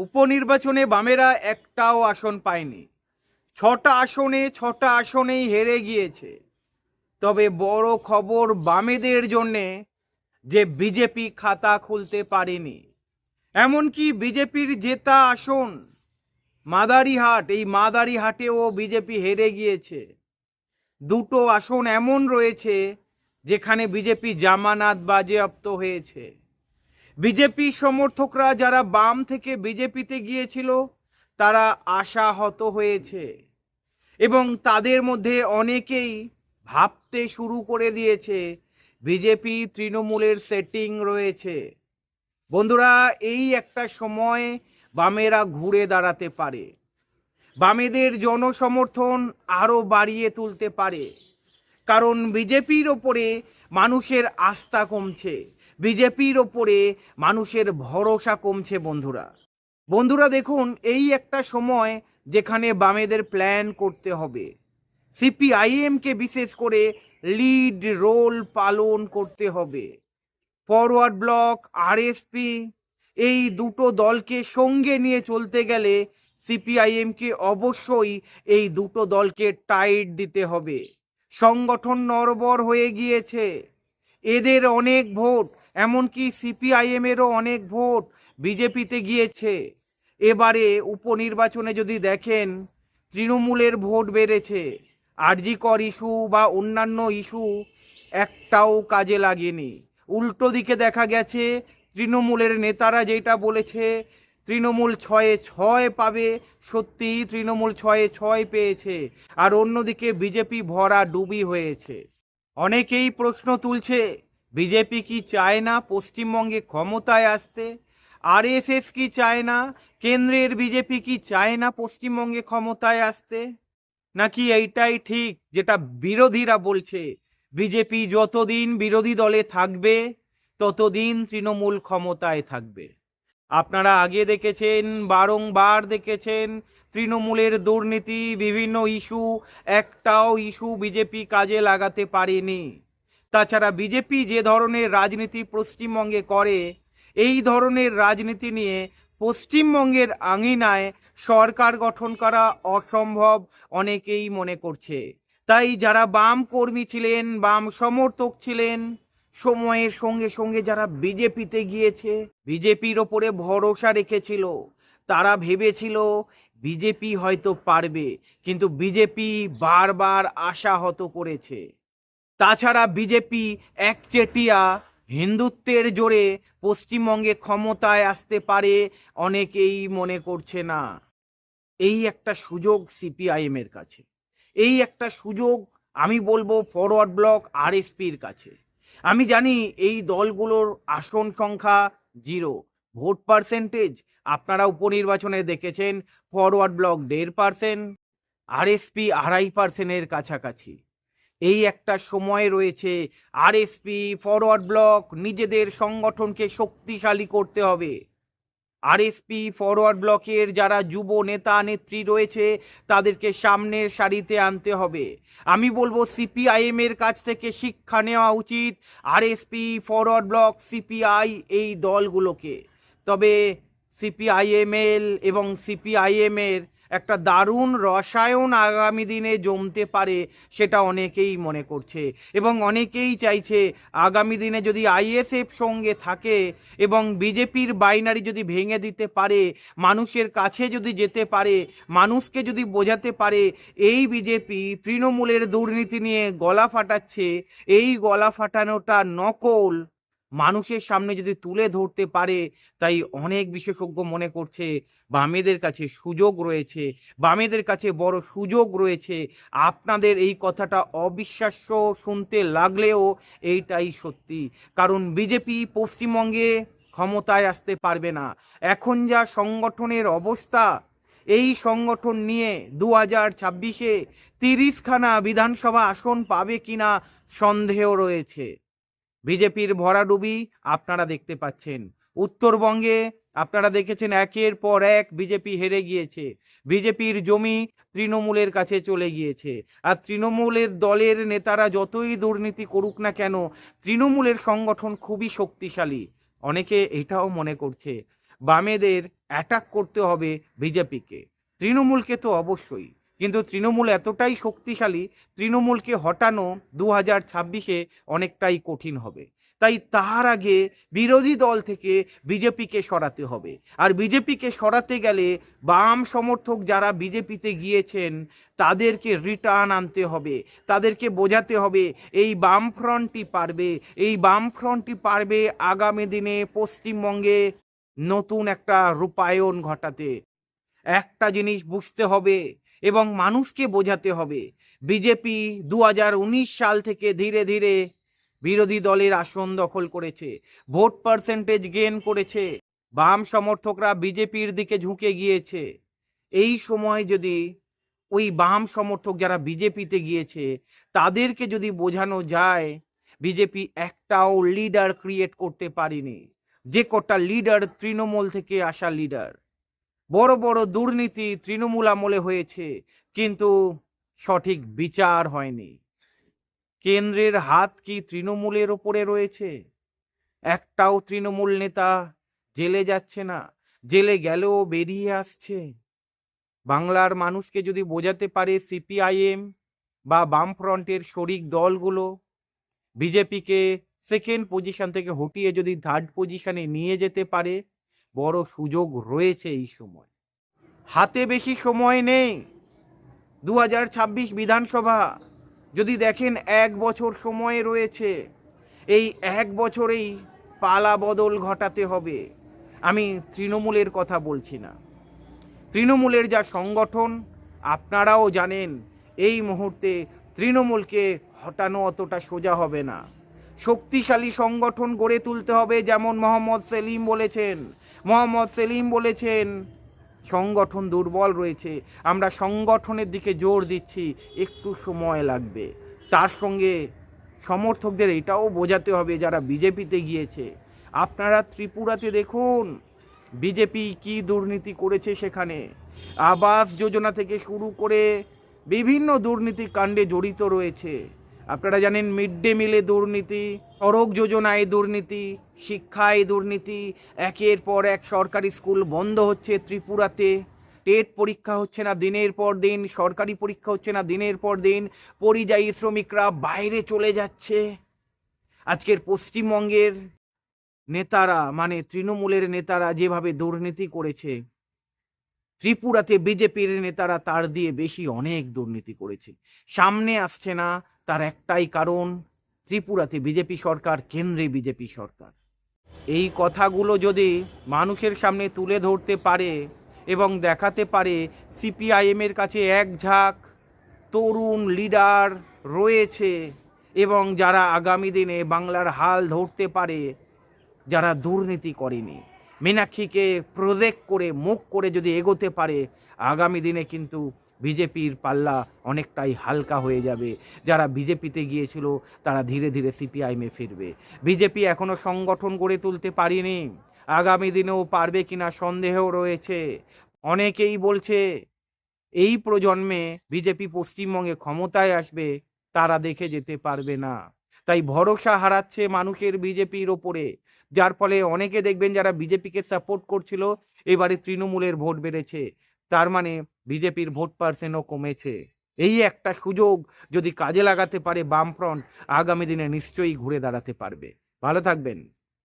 উপনির্বাচনে বামেরা একটাও আসন পায়নি। ছটা আসনে ছটা আসনেই হেরে গিয়েছে। তবে বড় খবর বামেদের জন্যে যে বিজেপি খাতা খুলতে পারেনি। এমনকি বিজেপির জেতা আসন মাদারিহাট, এই মাদারিহাটেও বিজেপি হেরে গিয়েছে। দুটো আসন এমন রয়েছে যেখানে বিজেপি জামানাত বাজেয়াপ্ত হয়েছে। বিজেপি সমর্থকরা যারা বাম থেকে বিজেপিতে গিয়েছিল, তারা আশাহত হয়েছে। এবং তাদের মধ্যে অনেকেই ভাবতে শুরু করে দিয়েছে, বিজেপি তৃণমূলের সেটিং রয়েছে। বন্ধুরা, এই একটা সময় বামেরা ঘুরে দাঁড়াতে পারে। বামেদের জনসমর্থন আরও বাড়িয়ে তুলতে পারে। কারণ বিজেপির ওপরে মানুষের আস্থা কমছে। বিজেপির ওপরে মানুষের ভরসা কমছে বন্ধুরা। বন্ধুরা দেখুন, এই একটা সময় যেখানে বামেদের প্ল্যান করতে হবে। সিপিআইএমকে বিশেষ করে লিড রোল পালন করতে হবে। ফরওয়ার্ড ব্লক আরএসপি এই দুটো দলকে সঙ্গে নিয়ে চলতে গেলে সিপিআইএমকে অবশ্যই এই দুটো দলকে টাইট দিতে হবে। সংগঠন নরবর হয়ে গিয়েছে। এদের অনেক ভোট এমনকি সিপিআইএমেরও অনেক ভোট বিজেপিতে গিয়েছে। এবারে উপনির্বাচনে যদি দেখেন, তৃণমূলের ভোট বেড়েছে। আরজিকর ইস্যু বা অন্যান্য ইস্যু একটাও কাজে লাগেনি। উল্টো দিকে দেখা গেছে, তৃণমূলের নেতারা যেটা বলেছে, তৃণমূল ছয়ে ছয় পাবে সত্যি তৃণমূল ছয়ে ছয় পেয়েছে। আর অন্যদিকে বিজেপি ভরা ডুবি হয়েছে। অনেকেই প্রশ্ন তুলছে বিজেপি কি চায় না পশ্চিমবঙ্গে ক্ষমতায় আসতে? আরএসএস কি চায় না? কেন্দ্রের বিজেপি কি চায় না পশ্চিমবঙ্গে ক্ষমতায় আসতে? নাকি এইটাই ঠিক যেটা বিরোধীরা বলছে? বিজেপি যতদিন বিরোধী দলে থাকবে, ততদিন তৃণমূল ক্ষমতায় থাকবে। আপনারা আগে দেখেছেন, বারংবার দেখেছেন তৃণমূলের দুর্নীতি, বিভিন্ন ইস্যু, একটাও ইস্যু বিজেপি কাজে লাগাতে পারেনি। তাছাড়া বিজেপি যে ধরনের রাজনীতি পশ্চিমবঙ্গে করে, এই ধরনের রাজনীতি নিয়ে পশ্চিমবঙ্গের আঙিনায় সরকার গঠন করা অসম্ভব অনেকেই মনে করছে। তাই যারা বাম কর্মী ছিলেন, বাম সমর্থক ছিলেন, সময়ের সঙ্গে সঙ্গে যারা বিজেপিতে গিয়েছে, বিজেপির ওপরে ভরসা রেখেছিল, তারা ভেবেছিল বিজেপি হয়তো পারবে, কিন্তু বিজেপি বারবার আশাহত করেছে। তাছাড়া বিজেপি একচেটিয়া হিন্দুত্বের জোরে পশ্চিমবঙ্গে ক্ষমতায় আসতে পারে অনেকেই মনে করছে না। এই একটা সুযোগ সিপিআইএম এর কাছে। এই একটা সুযোগ আমি বলব ফরওয়ার্ড ব্লক আরএসপির কাছে। আমি জানি এই দলগুলোর আসন সংখ্যা জিরো। ভোট পার্সেন্টেজ আপনারা উপনির্বাচনে দেখেছেন, ফরওয়ার্ড ব্লক দেড় পার্সেন্ট আর আরএসপি আড়াই পার্সেন্টের কাছাকাছি। এই একটা সময় রয়েছে। আরএসপি ফরওয়ার্ড ব্লক নিজেদের সংগঠনকে শক্তিশালী করতে হবে। আরএসপি ফরওয়ার্ড ব্লকের যারা যুব নেতা, নেত্রী রয়েছে, তাদেরকে সামনের সারিতে আনতে হবে। আমি বলব সিপিআইএম এর কাছ থেকে শিক্ষা নেওয়া উচিত। আরএসপি ফরওয়ার্ড ব্লক সিপিআই এই দলগুলোকে। তবে সিপিআইএমএল এবং সিপিআইএম এর একটা দারুণ রসায়ন আগামী দিনে জমতে পারে সেটা অনেকেই মনে করছে। এবং অনেকেই চাইছে আগামী দিনে যদি আইএসএফ সঙ্গে থাকে এবং বিজেপির বাইনারি যদি ভেঙে দিতে পারে, মানুষের কাছে যদি যেতে পারে, মানুষকে যদি বোঝাতে পারে, এই বিজেপি তৃণমূলের দুর্নীতি নিয়ে গলা ফাটাচ্ছে, এই গলা ফাটানোটা নকল। মানুষের সামনে যদি তুলে ধরতে পারে, তাই অনেক বিশেষজ্ঞ মনে করছে, বামেদের কাছে সুযোগ রয়েছে, বামেদের কাছে বড় সুযোগ রয়েছে। আপনাদের এই কথাটা অবিশ্বাস্য শুনতে লাগলেও এইটাই সত্যি। কারণ বিজেপি পশ্চিমবঙ্গে ক্ষমতায় আসতে পারবে না। এখন যা সংগঠনের অবস্থা, এই সংগঠন নিয়ে দু হাজার ছাব্বিশে তিরিশখানা বিধানসভা আসন পাবে কিনা সন্দেহ রয়েছে। বিজেপির ভরাডুবি আপনারা দেখতে পাচ্ছেন। উত্তরবঙ্গে আপনারা দেখেছেন একের পর এক বিজেপি হেরে গিয়েছে। বিজেপির জমি তৃণমূলের কাছে চলে গিয়েছে। আর তৃণমূলের দলের নেতারা যতই দুর্নীতি করুক না কেন, তৃণমূলের সংগঠন খুবই শক্তিশালী। অনেকে এটাও মনে করছে, বামেদের অ্যাটাক করতে হবে বিজেপিকে। তৃণমূলকে তো অবশ্যই। কিন্তু তৃণমূল এতটাই শক্তিশালী, তৃণমূলকে হটানো দু হাজার ছাব্বিশে অনেকটাই কঠিন হবে। তাই তার আগে বিরোধী দল থেকে বিজেপিকে সরাতে হবে। আর বিজেপিকে সরাতে গেলে বাম সমর্থক যারা বিজেপিতে গিয়েছেন, তাদেরকে রিটার্ন আনতে হবে। তাদেরকে বোঝাতে হবে, এই বাম ফ্রন্টই পারবে, এই বাম ফ্রন্টই পারবে আগামী দিনে পশ্চিমবঙ্গে নতুন একটা রূপায়ণ ঘটাতে। একটা জিনিস বুঝতে হবে এবং মানুষকে বোঝাতে হবে। বিজেপি দু হাজার উনিশ সাল থেকে ধীরে ধীরে বিরোধী দলের আসন দখল করেছে। ভোট পার্সেন্টেজ গেন করেছে। বাম সমর্থকরা বিজেপির দিকে ঝুঁকে গিয়েছে। এই সময় যদি ওই বাম সমর্থক যারা বিজেপিতে গিয়েছে, তাদেরকে যদি বোঝানো যায়, বিজেপি একটাও লিডার ক্রিয়েট করতে পারেনি। যে কটা লিডার তৃণমূল থেকে আসা লিডার বড় বড় দুর্নীতি তৃণমূল আমলে হয়েছে, কিন্তু সঠিক বিচার হয়নি। কেন্দ্রের হাত কি তৃণমূলের ওপরে রয়েছে? একটাও তৃণমূল নেতা জেলে যাচ্ছে না, জেলে গেলেও বেরিয়ে আসছে। বাংলার মানুষকে যদি বোঝাতে পারে সিপিআইএম বা বামফ্রন্টের শরিক দলগুলো, বিজেপিকে সেকেন্ড পজিশন থেকে হটিয়ে যদি থার্ড পজিশনে নিয়ে যেতে পারে বড় সুযোগ রয়েছে এই সময়। হাতে বেশি সময় নেই। দু হাজার ছাব্বিশ বিধানসভা, যদি দেখেন এক বছর সময় রয়েছে, এই এক বছরেই পালা বদল ঘটাতে হবে। আমি তৃণমূলের কথা বলছি না। তৃণমূলের যা সংগঠন, আপনারাও জানেন, এই মুহূর্তে তৃণমূলকে হটানো অতটা সোজা হবে না। শক্তিশালী সংগঠন গড়ে তুলতে হবে, যেমন মোহাম্মদ সেলিম বলেছেন। মোহাম্মদ সেলিম বলেছেন, সংগঠন দুর্বল রয়েছে, আমরা সংগঠনের দিকে জোর দিচ্ছি, একটু সময় লাগবে। তার সঙ্গে সমর্থকদের এটাও বোঝাতে হবে যারা বিজেপিতে গিয়েছে। আপনারা ত্রিপুরাতে দেখুন, বিজেপি কি দুর্নীতি করেছে সেখানে। আবাস যোজনা থেকে শুরু করে বিভিন্ন দুর্নীতি কাণ্ডে জড়িত রয়েছে। আপনারা জানেন মিড ডে মিলে দুর্নীতি, সড়ক যোজনায় দুর্নীতি শিক্ষায় দুর্নীতি, একের পর এক সরকারি স্কুল বন্ধ হচ্ছে ত্রিপুরাতে। টেট পরীক্ষা হচ্ছে না দিনের পর দিন, সরকারি পরীক্ষা হচ্ছে না দিনের পর দিন। পরিযায়ী শ্রমিকরা বাইরে চলে যাচ্ছে। আজকের পশ্চিমবঙ্গের নেতারা মানে তৃণমূলের নেতারা যেভাবে দুর্নীতি করেছে, ত্রিপুরাতে বিজেপির নেতারা তার দিয়ে বেশি অনেক দুর্নীতি করেছে। সামনে আসছে না তার একটাই কারণ, ত্রিপুরাতে বিজেপি সরকার, কেন্দ্রে বিজেপি সরকার। এই কথাগুলো যদি মানুষের সামনে তুলে ধরতে পারে এবং দেখাতে পারে, সিপিআইএমের কাছে এক ঝাঁক তরুণ লিডার রয়েছে এবং যারা আগামী দিনে বাংলার হাল ধরতে পারে, যারা দুর্নীতি করেনি। মীনাক্ষীকে প্রজেক্ট করে, মুখ করে যদি এগোতে পারে, আগামী দিনে কিন্তু বিজেপির পাল্লা অনেকটাই হালকা হয়ে যাবে। যারা বিজেপিতে গিয়েছিল, তারা ধীরে ধীরে সিপিআইএমে ফিরবে। বিজেপি এখনও সংগঠন গড়ে তুলতে পারিনি। আগামী দিনেও পারবে কিনা সন্দেহ রয়েছে। অনেকেই বলছে, এই প্রজন্মে বিজেপি পশ্চিমবঙ্গে ক্ষমতায় আসবে, তারা দেখে যেতে পারবে না। তাই ভরসা হারাচ্ছে মানুষের বিজেপির ওপরে। যার ফলে অনেকে দেখবেন যারা বিজেপিকে সাপোর্ট করছিল, এবারে তৃণমূলের ভোট বেড়েছে। তার মানে বিজেপির ভোট পার্সেন্টও কমেছে। এই একটা সুযোগ যদি কাজে লাগাতে পারে বামফ্রন্ট, আগামী দিনে নিশ্চয়ই ঘুরে দাঁড়াতে পারবে। ভালো থাকবেন।